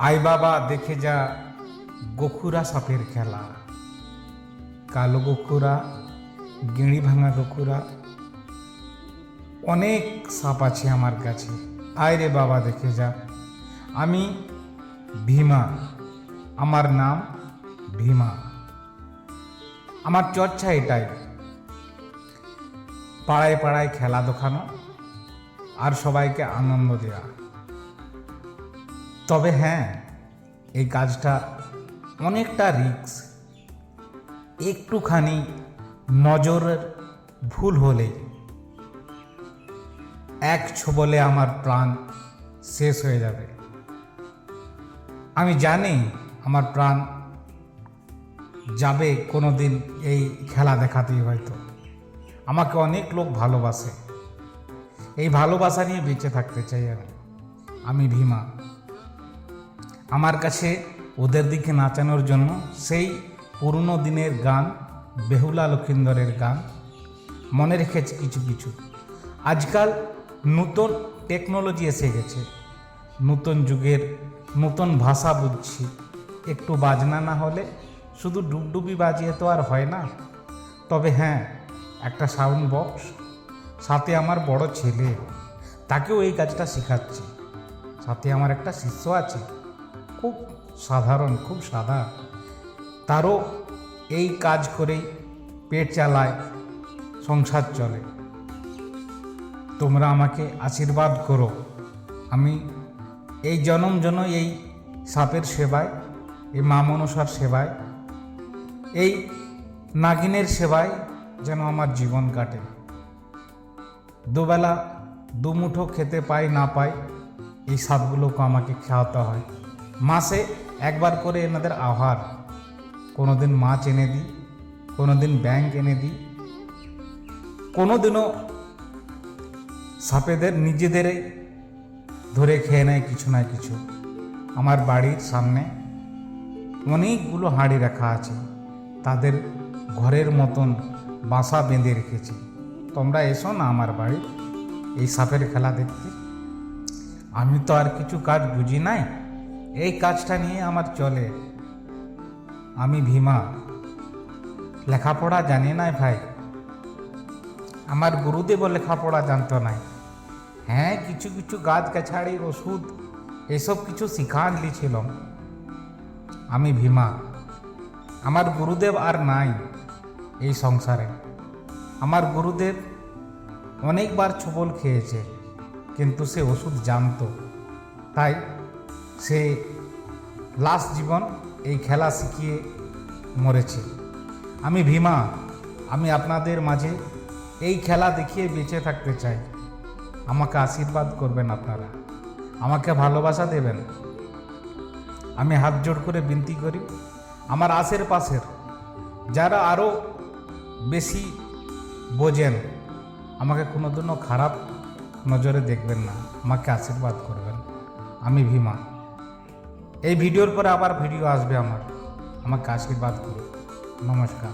I বাবা, দেখে যা গোখুরা সাপের খেলা। কালো গোখুরা, গেঁড়ি ভাঙা গোখুরা, অনেক সাপ আছে আমার কাছে। আয় রে বাবা, দেখে যা। আমি ভীমা, আমার নাম ভীমা। আমার চর্চা এটাই। পাড়ায় পাড়ায় খেলা দেখানো আর সবাইকে আনন্দ দেওয়া তবে হ্যাঁ এই কাজটা অনেকটা রিক্স একটুখানি নজরের ভুল হলে এক ছোবলে আমার প্রাণ শেষ হয়ে যাবে। আমি জানি আমার প্রাণ যাবে কোনো দিন এই খেলা দেখাতেই হয়তো। আমাকে অনেক লোক ভালোবাসে। এই ভালোবাসা নিয়ে বেঁচে থাকতে চাই আমি। আমি ভীমা। আমার কাছে ওদের দিকে নাচানোর জন্য সেই পুরনো দিনের গান, বেহুলা লক্ষিন্দরের গান মনে রেখেছে কিছু কিছু। আজকাল নতুন টেকনোলজি এসে গেছে, নতুন যুগের নতুন ভাষা বুঝছি। একটু বাজনা না হলে শুধু ডুবডুবি বাজিয়ে তো আর হয় না। তবে হ্যাঁ একটা সাউন্ড বক্স সাথে আমার বড় ছেলে, তাকেও এই কাজটা শেখাচ্ছি। সাথে আমার একটা শিষ্য আছে। খুব সাধারণ, খুব সাদা। তারও এই কাজ করেই পেট চালায়, সংসার চলে। তোমরা আমাকে আশীর্বাদ করো। আমি এই জনম জন এই সাপের সেবায়, এই মা মনসার সেবায়, এই নাগিনের সেবায় যেন আমার জীবন কাটে। দুবেলা দুমুঠো খেতে পাই না পাই, এই সাপগুলোকে আমাকে খাওয়াতে হয়। মাসে একবার করে এনাদের আহার। কোনো দিন মাছ এনে দিই কোনো দিন ব্যাংক এনে দিই। কোনো দিনও সাপেদের নিজেদেরই ধরে খেয়ে নেয় কিছু না কিছু। আমার বাড়ির সামনে অনেকগুলো হাঁড়ি রাখা আছে। তাদের ঘরের মতন বাসা বেঁধে রেখেছি। তোমরা এসো না আমার বাড়ি, এই সাপের খেলা দেখতে। আমি তো আর কিছু কাজ বুঝি নাই। এই কাজটা নিয়ে আমার চলে। আমি ভীমা। লেখাপড়া জানি নাই ভাই। আমার গুরুদেবও লেখাপড়া জানতো নাই। হ্যাঁ কিছু কিছু গাছ গাছাড়ি ওষুধ, এসব কিছু শিখান লিছিলাম। আমি ভীমা। আমার গুরুদেব আর নাই এই সংসারে। আমার গুরুদেব অনেকবার ছবল খেয়েছে, কিন্তু সে ওষুধ জানতো। তাই সে লাস্ট জীবন এই খেলা শিখিয়ে মরেছে। আমি ভীমা, আমি আপনাদের মাঝে এই খেলা দেখিয়ে বেঁচে থাকতে চাই। আমাকে আশীর্বাদ করবেন আপনারা। আমাকে ভালোবাসা দেবেন। আমি হাত জোড় করে বিনতি করি। আমার আশের পাশের যারা আরও বেশি বোঝেন, আমাকে কোনোদিনও খারাপ নজরে দেখবেন না। আমাকে আশীর্বাদ করবেন। আমি ভীমা। এই ভিডিওর পরে আবার ভিডিও আসবে আমার। আমাকে আশীর্বাদ করো নমস্কার।